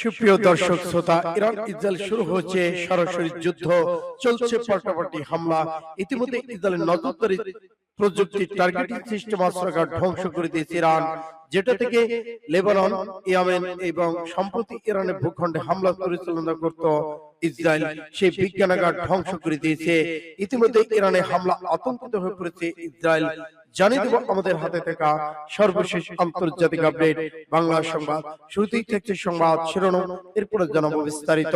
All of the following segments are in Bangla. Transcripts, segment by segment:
সুপ্রিয় দর্শক শ্রোতা ইরান ইসরায়েল শুরু হয়েছে সরাসরি যুদ্ধ চলছে পাল্টাপাল্টি হামলা। ইতিমধ্যে ইসরায়েলের নজরদারি প্রযুক্তি টার্গেটিং সিস্টেম অস্ত্রাগার ধ্বংস করে দিয়েছে ইরান যেটা থেকে লেবানন ইয়ামেন এবং সম্প্রতি ইরানের ভূখণ্ডে হামলা পরিচালনা করত ইসরায়েল সেই বিজ্ঞানাগার ধ্বংস করে দিয়েছে। ইতিমধ্যে ইরানে হামলা আতঙ্কিত হয়ে পড়েছে ইসরায়েল। জানিয়ে দেব আমাদের হাতে থাকা সর্বশেষ আন্তর্জাতিক আপডেট বাংলা সংবাদ শুরুতেই থাকছে সংবাদ শিরোনাম এরপরে জানাব বিস্তারিত।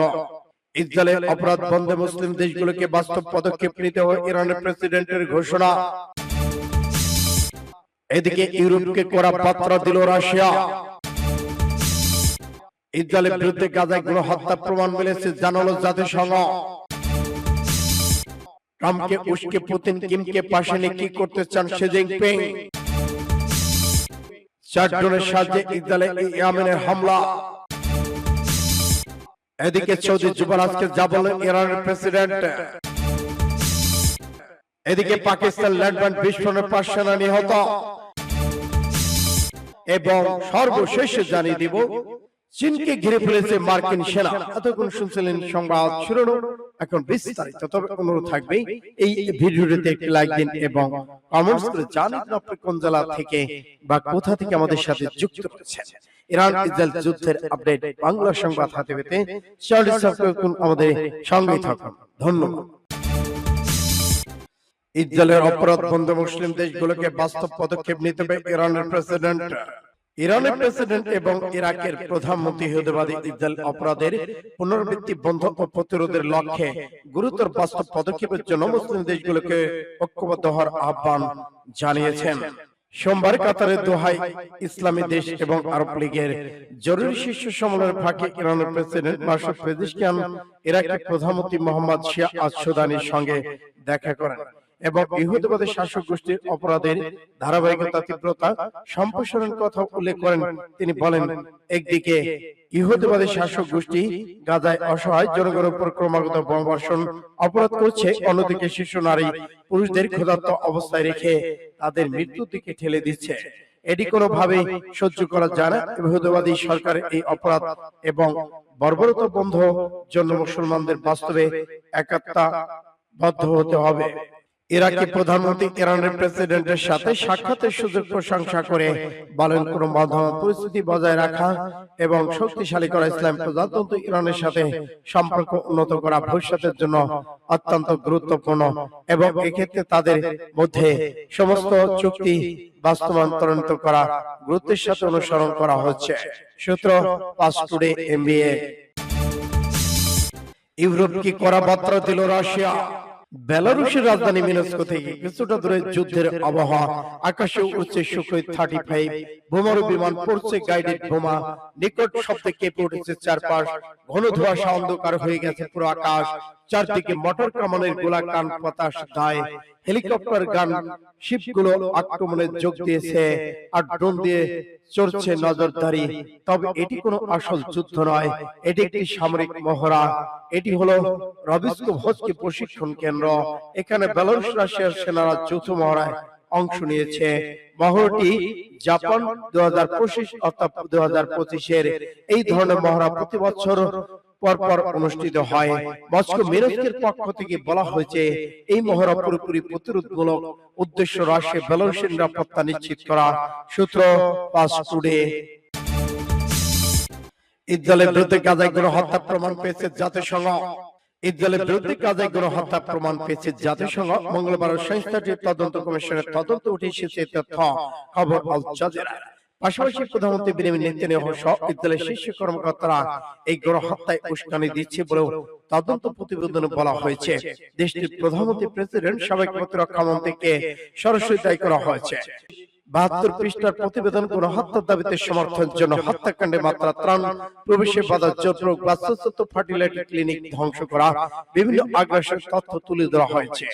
ইসরায়েলের অপরাধ বন্ধে মুসলিম দেশগুলোকে বাস্তব পদক্ষেপ নিতে হয় ইরানের প্রেসিডেন্টের ঘোষণা। এদিকে ইউরোপকে করা পাত্র দিল রাশিয়া। ইসরায়েলের বিরুদ্ধে গাজায় কোনো হত্যা প্রমাণ মিলেছে জানালো জাতিসংঘ। ট্রাম্পকে উস্কে পুতিন কিমকে পাশে নিয়ে কি করতে চান শি জিনপিং চার ড্রোনের সাহায্যে ইসরায়েলে ইয়ামেনের হামলা। এদিকে সৌদি যুবরাজকে যা ইরানের প্রেসিডেন্ট। এদিকে পাকিস্তান ল্যান্ডম্যান বিস্ফোরণে পাঁচ সেনা নিহত। এবং সর্বশেষ জানিয়ে দিব চীনকে ঘিরে ফেলেছে মার্কিন সেনা। এতক্ষণ শুনছিলেন সংবাদ শিরোনাম। এখন বিস্তারিত তবে অনুরোধ থাকবে এই ভিডিওটিতে একটি লাইক দিন এবং কমেন্টস করে জানান আপনি কোন জেলা থেকে বা কোথা থেকে আমাদের সাথে যুক্ত রয়েছেন। ইরান ইসরায়েল যুদ্ধের আপডেট বাংলা সংবাদ হাতে পেতে চ্যানেলটি সাবস্ক্রাইব করুন আমাদের সঙ্গে থাকুন। ধন্যবাদ। ইসরায়েলের অপরাধ বন্ধ মুসলিম দেশগুলোকে বাস্তব পদক্ষেপ নিতে হবে ইরানের প্রেসিডেন্ট। ইরানের প্রেসিডেন্ট এবং ইরাকের প্রধানমন্ত্রী ইহুদিবাদী ইসরায়েল অপরাধের পুনরাবৃত্তি বন্ধ ও প্রতিরোধের লক্ষ্যে গুরুতর বাস্তব পদক্ষেপের জন্য মুসলিম দেশগুলোকে ঐক্যবদ্ধ হওয়ার আহ্বান জানিয়েছেন। সোমবার কাতারের দোহাই ইসলামী দেশ এবং আরব লীগের জরুরি শীর্ষ সম্মেলনের ফাঁকে ইরানের প্রেসিডেন্ট মাসুদ পেজিশকিয়ান ইরাকের প্রধানমন্ত্রী মোহাম্মদ শিয়া আজ সুদানির সঙ্গে দেখা করেন। এবং ইহুদিবাদের শাসক গোষ্ঠীর অপরাধের ধারাবাহিকতা তীব্রতা সম্প্রসারণ কথা উল্লেখ করেন তিনি বলেন একদিকে ইহুদিবাদের শাসক গোষ্ঠী গাজায় অসহায় জনগণের উপর ক্রমাগত বোমাবর্ষণ অপরাধ করছে অন্যদিকে শিশু নারী পুরুষদের ক্ষুধার্ত অবস্থায় রেখে তাদের মৃত্যুর দিকে ঠেলে দিচ্ছে। এটি কোনোভাবেই সহ্য করা যায় না। ইহুদিবাদী সরকারের এই অপরাধ এবং বর্বরতা বন্ধ জন্য মুসলমানদের বাস্তবে একাত্তা বদ্ধ হতে হবে ইরাকি প্রধানমন্ত্রী ইরানের প্রেসিডেন্টের সাথে সাক্ষাতের সুযোগ প্রশংসা করে বলেন বাধা পরিস্থিতি বজায় রাখা এবং শক্তিশালী করা ইসলাম প্রজাতন্ত্র ইরানের সাথে সম্পর্ক উন্নত করা ভবিষ্যতের জন্য অত্যন্ত গুরুত্বপূর্ণ এবং এক্ষেত্রে তাদের মধ্যে সমস্ত চুক্তি বাস্তবায়ন করা গুরুত্বের সাথে অনুসরণ করা হচ্ছে। সূত্র পাস টুডে এমবিএ। ইউরোপ কি করা বার্তা দিল রাশিয়া? বেলারুশের রাজধানী মিনস্কো থেকে কিছুটা দূরে যুদ্ধের আবহাওয়া। আকাশে উঠছে সুখই থার্টি ফাইভ। বোমারু বিমান পড়ছে গাইডেড বোমা। নিকট শব্দে কেঁপে উঠেছে চারপাশ। ঘন ধোঁয়াশা অন্ধকার হয়ে গেছে পুরো আকাশ। চারদিকে মোটর কামানের গোলা কান বাতাস দায়। হেলিকপ্টার গান, শিপগুলো আক্রমণে যোগ দিয়েছে আর ড্রোন দিয়ে চড়ছে নজরদারি। তবে এটি কোনো আসল যুদ্ধ নয়, এটি একটি সামরিক মহড়া। এটি হলো রবিস্কো ভোজকে প্রশিক্ষণ কেন্দ্র। এখানে বেলারুশ রাশিয়ার সেনারা যৌথ মহড়ায় অংশ নিয়েছে। মহড়াটি জাপান দু হাজার পঁচিশ অর্থাৎ দু হাজার এই ধরনের মহড়া প্রতি বছর পরপর অনুষ্ঠিত হয়। মস্কো মিরস্কের পক্ষ থেকে বলা হয়েছে এই মহড়া পুরোপুরি প্রতিরোধমূলক উদ্দেশ্য রাশিয়া বেলারুশের নিরাপত্তা নিশ্চিত করা। সূত্র পাস টুডে ইসরায়েলের বিরুদ্ধে গাজায় কোনো হত্যা প্রমাণ পেয়েছে জাতিসংঘ। ইসরায়েলের বিরুদ্ধে গাজায় কোনো হত্যা প্রমাণ পেয়েছে জাতিসংঘ। মঙ্গলবার সংস্থাটির তদন্ত কমিশনের তদন্ত উঠে এসেছে তথ্য। খবর আল জাজিরা। পাশাপাশি প্রধানমন্ত্রী বেনিয়ামিন নেতানিয়াহু সহ ইসরায়েলের শীর্ষ কর্মকর্তারা এই গণহত্যায় উস্কানি দিচ্ছে বলেও তদন্ত প্রতিবেদনে বলা হয়েছে। দেশটির প্রধানমন্ত্রী প্রেসিডেন্ট সাবেক প্রতিরক্ষা মন্ত্রীকে সরাসরি দায়ী করা হয়েছে। বাহাত্তর পৃষ্ঠার প্রতিবেদন কোন হত্যার দাবিতে সমর্থনের জন্য হত্যাকাণ্ডে মাত্রা ত্রাণ প্রবেশে বাধা জোটরোগ বাস্তুচ্যুত ফার্টিলাইটি ক্লিনিক ধ্বংস করা বিভিন্ন আগ্রাসের তথ্য তুলে ধরা হয়েছে।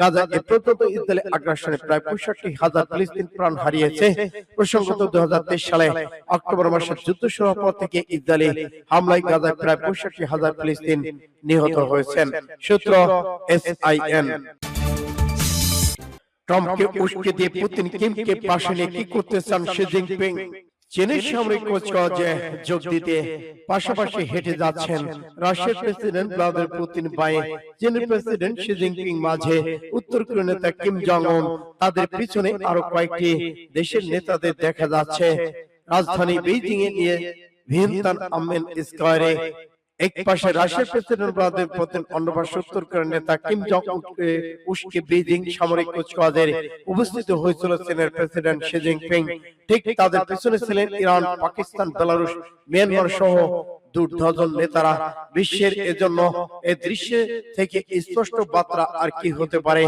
গাজা এ পর্যন্ত ইসরায়েলি আগ্রাসনে প্রায় পঁয়ষট্টি হাজার ফিলিস্তিন প্রাণ হারিয়েছে। প্রসঙ্গত দুই সালে অক্টোবর মাসের যুদ্ধ শুরু পর থেকে ইসরায়েলি হামলায় গাজায় প্রায় পঁয়ষট্টি হাজার ফিলিস্তিন নিহত হয়েছেন। সূত্র এসআইএন। ট্রাম্পকে উস্কে দিয়ে পুতিন কিমকে পাশে নিয়ে কি করতে চান শি জিনপিং চীনের সামরিক কুচকাওয়াজে যোগ দিতে পাশাপাশি হেঁটে যাচ্ছেন রাশিয়ার প্রেসিডেন্ট ভ্লাদিমির পুতিন বায়ে চীনের প্রেসিডেন্ট শি জিনপিং মাঝে উত্তর কোরিয়ার নেতা কিম জং উন তাদের পিছনে আরও কয়েকটি দেশের নেতাদের দেখা যাচ্ছে। রাজধানী বেইজিং এ নিয়ে ভিয়েন্তান আমেন স্কয়ারে এক পাশে রাশিয়ার প্রেসিডেন্ট ভ্লাদিমির পুতিন, অন্য পাশে উত্তর কোরিয়ার নেতা কিম জং উস্কে বেইজিং সামরিক কুচকাওয়াজের উপস্থিত হয়েছিল চীনের প্রেসিডেন্ট শি জিনপিং। ঠিক তাদের পিছনে ছিলেন ইরান, পাকিস্তান, বেলারুশ, মিয়ানমার সহ দু ডজন নেতারা। বিশ্বের এজন্য এই দৃশ্য থেকে স্পষ্ট বার্তা আর কি হতে পারে।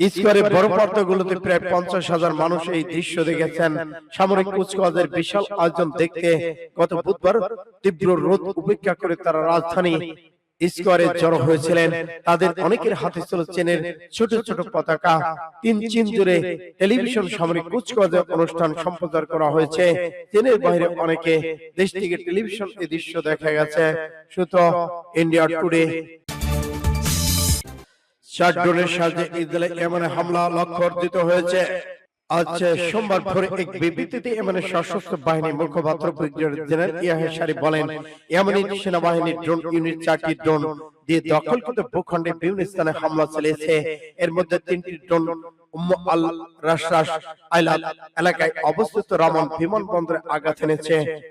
স্কোয়ারে বড় পর্দাগুলোতে প্রায় পঞ্চাশ হাজার মানুষ এই দৃশ্য দেখেছেন। সামরিক কুচকাওয়াজের বিশাল আয়োজন দেখতে গত বুধবার তীব্র রোদ উপেক্ষা করে তারা রাজধানী স্কোয়ারে জড়ো হয়েছিলেন। তাদের অনেকের হাতে ছিল চীনের ছোট ছোট পতাকা। তিন চীন জুড়ে টেলিভিশন সামরিক কুচকাওয়াজের অনুষ্ঠান সম্প্রচার করা হয়েছে। চীনের বাইরে অনেকে দেশ থেকে টেলিভিশন এই দৃশ্য দেখা গেছে। সূত্র ইন্ডিয়া টুডে চার ড্রোনের সাহায্যে হামলা হয়েছে। সোমবার ভোরে এক বিবৃতিতে এমন সশস্ত্র বাহিনী মুখপাত্র ব্রিগেডিয়ার জেনারেল ইয়াহে সারি বলেন, এমনই সেনাবাহিনীর ড্রোন ইউনিট চারটি ড্রোন দিয়ে দখলকৃত ভূখণ্ডে বিভিন্ন স্থানে হামলা চালিয়েছে। এর মধ্যে তিনটি ড্রোন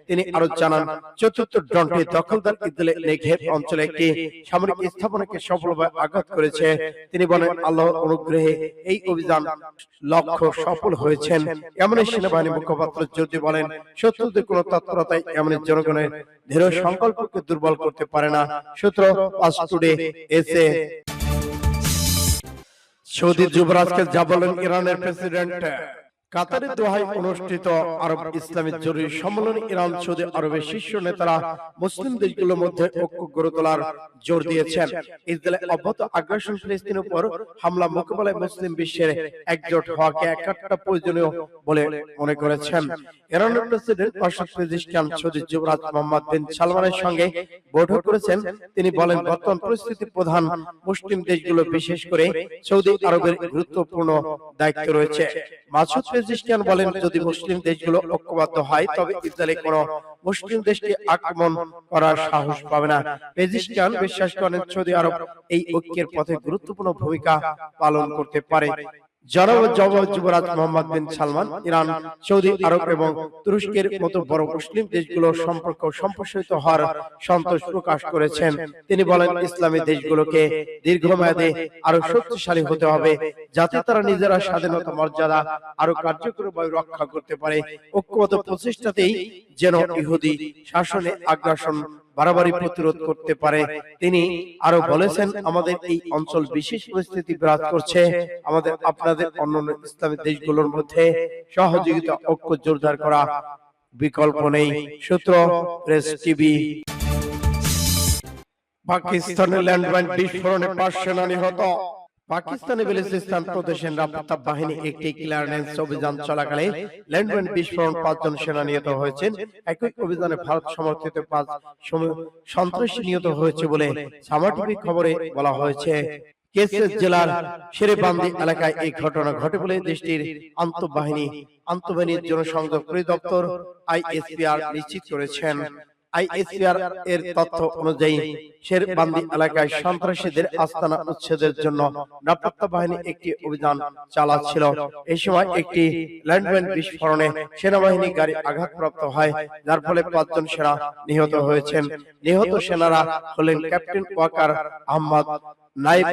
তিনি আরও জানান, চতুর্থ দখলদার নেঘের অঞ্চলে একটি সামরিক স্থাপনাকে সফলভাবে আঘাত করেছে। তিনি বলেন অনুগ্রহে এই অভিযান লক্ষ্য সফল হয়েছেন। এমন সেনাবাহিনী মুখপাত্র যদি বলেন, শত্রুদের কোন তৎপরতাই এমন জনগণের দৃঢ় সংকল্পকে দুর্বল করতে পারে না। সূত্র টুডে এসে সৌদি যুবরাজকে যা বলেন ইরানের প্রেসিডেন্ট। কাতারের দোহায় অনুষ্ঠিত আরব ইসলামী জরুরি সম্মেলনে ইরান, সৌদি আরবের শীর্ষ নেতারা মুসলিম দেশগুলোর মধ্যে ঐক্য গড়ে তোলার জোর দিয়েছেন। ইসরায়েলের অব্যাহত আগ্রাসন ফিলিস্তিনের উপর হামলা মোকাবেলায় মুসলিম বিশ্বের একজোট হওয়াকে একাত্তর প্রয়োজনীয় বলে মনে করেছেন। ইরানের প্রেসিডেন্ট অশোক পেজিস্টান সৌদি যুবরাজ মোহাম্মদ বিন সালমানের সঙ্গে বৈঠক করেছেন। তিনি বলেন, বর্তমান পরিস্থিতি প্রধান মুসলিম দেশগুলো বিশেষ করে সৌদি আরবের গুরুত্বপূর্ণ দায়িত্ব রয়েছে। মাসুদ পেজিস্টান বলেন, যদি মুসলিম দেশগুলো ঐক্যবদ্ধ হয়, তবে ইসরায়েলে কোনো মুসলিম দেশকে আক্রমণ করার সাহস পাবে না। পেজিস্টান বিশ্বাস করেন, সৌদি আরব এই ঐক্যের পথে গুরুত্বপূর্ণ ভূমিকা পালন করতে পারে। তিনি বলেন, ইসলামী দেশগুলোকে দীর্ঘমেয়াদে আরও শক্তিশালী হতে হবে, যাতে তারা নিজেরা স্বাধীনতা, মর্যাদা আরও কার্যকরভাবে রক্ষা করতে পারে। ঐক্যবদ্ধ প্রচেষ্টাতেই যেন ইহুদি শাসনে আগ্রাসন বাড়াবাড়ি প্রতিরোধ করতে পারে। তিনি আরও বলেছেন, আমাদের এই অঞ্চল বিশেষ পরিস্থিতি বিরাজ করছে। আমাদের, আপনাদের অন্যান্য ইসলামী দেশগুলোর মধ্যে সহযোগিতা, ঐক্য জোরদার করা বিকল্প নেই। সূত্র প্রেস টিভি। পাকিস্তানের ল্যান্ডমাইন বিস্ফোরণে পাঁচ সেনা নিহত। পাকিস্তানি বেলুচিস্তান প্রদেশের বাহিনী একটি ক্লিয়ারেন্স অভিযান চলাকালে বিস্ফোরণ পাঁচজন সেনা নিহত হয়েছেন। একই অভিযানে ভারত সমর্থিত পাঁচ সন্ত্রাসী নিহত হয়েছে বলে সামাজিক খবরে বলা হয়েছে। জেলার শেরেবান্দি এলাকায় এই ঘটনা ঘটে বলে দেশটির আন্তঃবাহিনী আন্তঃবাহিনীর জনসংযোগ পরিদপ্তর আইএসপিআর নিশ্চিত করেছেন। আইএসপিআর এর তথ্য অনুযায়ী শেরবান্দি এলাকায় সন্ত্রাসীদের আস্তানা উচ্ছেদের জন্য নিরাপত্তা বাহিনী একটি অভিযান চালাচ্ছিল। এই সময় একটি বিস্ফোরণে সেনাবাহিনী গাড়ি আঘাতপ্রাপ্ত হয়, যার ফলে পাঁচজন সেনা নিহত হয়েছেন। নিহত সেনারা হলেন ক্যাপ্টেন ওয়াকার আহমদ নাইব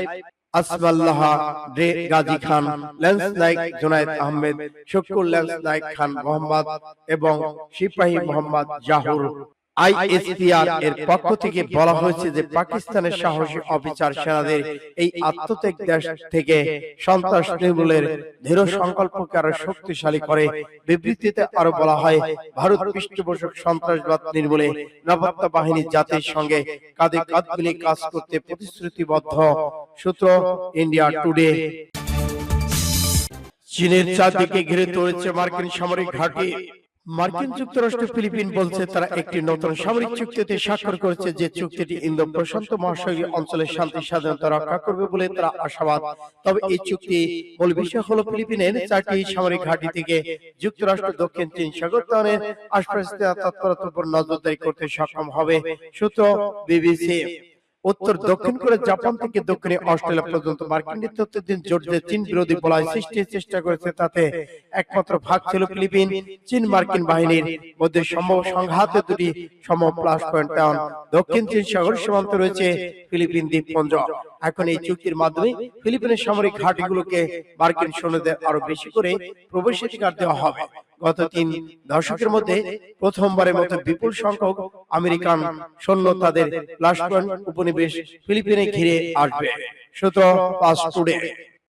আহমেদ শুকুর ল্যান্স নাইক খান মোহাম্মদ এবং সিপাহী মোহাম্মদ জাহুর। আইএসপিআর এর পক্ষ থেকে বলা হয়েছে যে পাকিস্তানের সাহসী অফিসার সেনাদের এই আত্মত্যাগ দেশ থেকে সন্ত্রাস নির্মূলের দৃঢ় সংকল্পকে আরও শক্তিশালী করে। বিবৃতিতে আরও বলা হয় ভারত পৃষ্ঠপোষক সন্ত্রাসবাদ নির্মূলে নিরাপত্তা বাহিনী জাতির সঙ্গে কাঁধে কাঁধ মিলিয়ে কাজ করতে প্রতিশ্রুতিবদ্ধ সূত্র ইন্ডিয়া টুডে চীনের চারদিকে ঘিরে তুলেছে মার্কিন সামরিক ঘাঁটি। মার্কিন যুক্তরাষ্ট্র ফিলিপিন বলছে তারা একটি নতুন সামরিক চুক্তিতে স্বাক্ষর করেছে যে চুক্তিটি ইন্দো প্রশান্ত মহাসাগরীয় অঞ্চলের শান্তি স্বাধীনতা রক্ষা করবে বলে তারা আশাবাদ। তবে এই চুক্তি মূল বিষয় হলো ফিলিপিনের চারটি সামরিক ঘাঁটি থেকে যুক্তরাষ্ট্র দক্ষিণ চীন সাগর ত্বরের আশপাশ তৎপরতার উপর নজরদারি করতে সক্ষম হবে। সূত্র বিবিসি। উত্তর দক্ষিণ করে জাপান থেকে দক্ষিণে অস্ট্রেলিয়া পর্যন্ত মার্কিন নেতৃত্বাধীন জোট যে চীন বিরোধী বলয় সৃষ্টির চেষ্টা করেছে তাতে একমাত্র ভাগ ছিল ফিলিপিন চীন মার্কিন বাহিনীর মধ্যে সম্ভব সংঘাতে দুটি সম প্লাস পয়েন্ট টাউন দক্ষিণ চীন সাগর সীমান্তে রয়েছে ফিলিপিন দ্বীপপুঞ্জ। এখন এই চুক্তির মাধ্যমে ফিলিপিনের সামরিক ঘাঁটিগুলোকে মার্কিন সৈন্যদের আরও বেশি করে প্রবেশাধিকার দেওয়া হবে। গত তিন দশকের মধ্যে প্রথমবারের মতো বিপুল সংখ্যক আমেরিকান সৈন্য তাদের উপনিবেশ ফিলিপিনে ঘিরে আসবে। সুতরাং পাস টুডে।